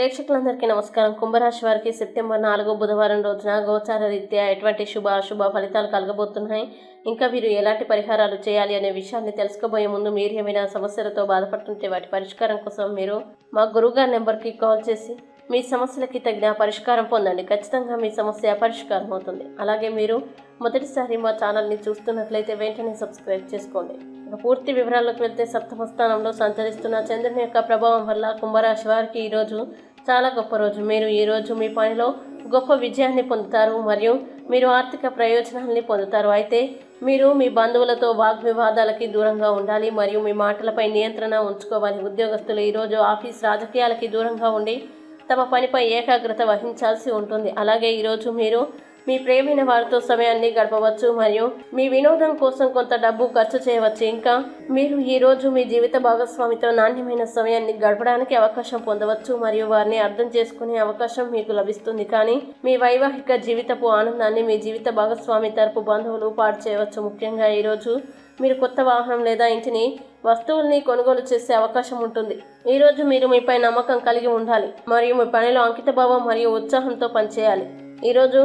ప్రేక్షకులందరికీ నమస్కారం. కుంభరాశి వారికి సెప్టెంబర్ నాలుగో బుధవారం రోజున గోచార రీత్యా ఎటువంటి శుభ అశుభ ఫలితాలు కలగబోతున్నాయి? ఇంకా మీరు ఎలాంటి పరిహారాలు చేయాలి అనే విషయాన్ని తెలుసుకోబోయే ముందు మీరు ఏమైనా సమస్యలతో బాధపడుతుంటే వాటి పరిష్కారం కోసం మీరు మా గురువుగారి నెంబర్కి కాల్ చేసి మీ సమస్యలకి తగిన పరిష్కారం పొందండి. ఖచ్చితంగా మీ సమస్య పరిష్కారం అవుతుంది. అలాగే మీరు మొదటిసారి మా ఛానల్ని చూస్తున్నట్లయితే వెంటనే సబ్స్క్రైబ్ చేసుకోండి. పూర్తి వివరాల్లోకి వెళ్తే సప్తమ స్థానంలో సంచరిస్తున్న చంద్రుని యొక్క ప్రభావం వల్ల కుంభరాశి వారికి ఈరోజు చాలా గొప్ప రోజు. మీరు ఈరోజు మీ పనిలో గొప్ప విజయాన్ని పొందుతారు మరియు మీరు ఆర్థిక ప్రయోజనాల్ని పొందుతారు. అయితే మీరు మీ బంధువులతో వాగ్వివాదాలకి దూరంగా ఉండాలి మరియు మీ మాటలపై నియంత్రణ ఉంచుకోవాలి. ఉద్యోగస్తులు ఈరోజు ఆఫీస్ రాజకీయాలకి దూరంగా ఉండి తమ పనిపై ఏకాగ్రత వహించాల్సి ఉంటుంది. అలాగే ఈరోజు మీరు మీ ప్రేమైన వారితో సమయాన్ని గడపవచ్చు మరియు మీ వినోదం కోసం కొంత డబ్బు ఖర్చు చేయవచ్చు. ఇంకా మీరు ఈరోజు మీ జీవిత భాగస్వామితో నాణ్యమైన సమయాన్ని గడపడానికి అవకాశం పొందవచ్చు మరియు వారిని అర్థం చేసుకునే అవకాశం మీకు లభిస్తుంది. కానీ మీ వైవాహిక జీవితపు ఆనందాన్ని మీ జీవిత భాగస్వామి తరపు బంధువులు పాడు చేయవచ్చు. ముఖ్యంగా ఈరోజు మీరు కొత్త వాహనం లేదా ఇంటిని వస్తువుల్ని కొనుగోలు చేసే అవకాశం ఉంటుంది. ఈరోజు మీరు మీపై నమ్మకం కలిగి ఉండాలి మరియు మీ పనిలో అంకితభావం మరియు ఉత్సాహంతో పనిచేయాలి. ఈరోజు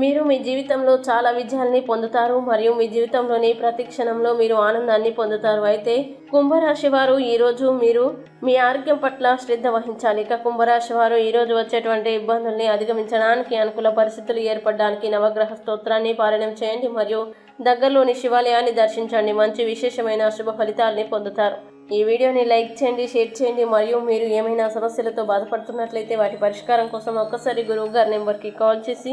మీరు మీ జీవితంలో చాలా విజయాల్ని పొందుతారు మరియు మీ జీవితంలోని ప్రతి క్షణంలో మీరు ఆనందాన్ని పొందుతారు. అయితే కుంభరాశి వారు ఈరోజు మీరు మీ ఆరోగ్యం పట్ల శ్రద్ధ వహించాలి. ఇక కుంభరాశి వారు ఈరోజు వచ్చేటువంటి ఇబ్బందుల్ని అధిగమించడానికి అనుకూల పరిస్థితులు ఏర్పడడానికి నవగ్రహ స్తోత్రాన్ని పారాయణం చేయండి మరియు దగ్గరలోని శివాలయాన్ని దర్శించండి. మంచి విశేషమైన శుభ ఫలితాల్ని పొందుతారు. ఈ వీడియోని లైక్ చేయండి షేర్ చేయండి మరియు మీరు ఏమైనా సమస్యలతో బాధపడుతున్నట్లయితే వాటి పరిష్కారం కోసం ఒక్కసారి గురువు గారి నెంబర్కి కాల్ చేసి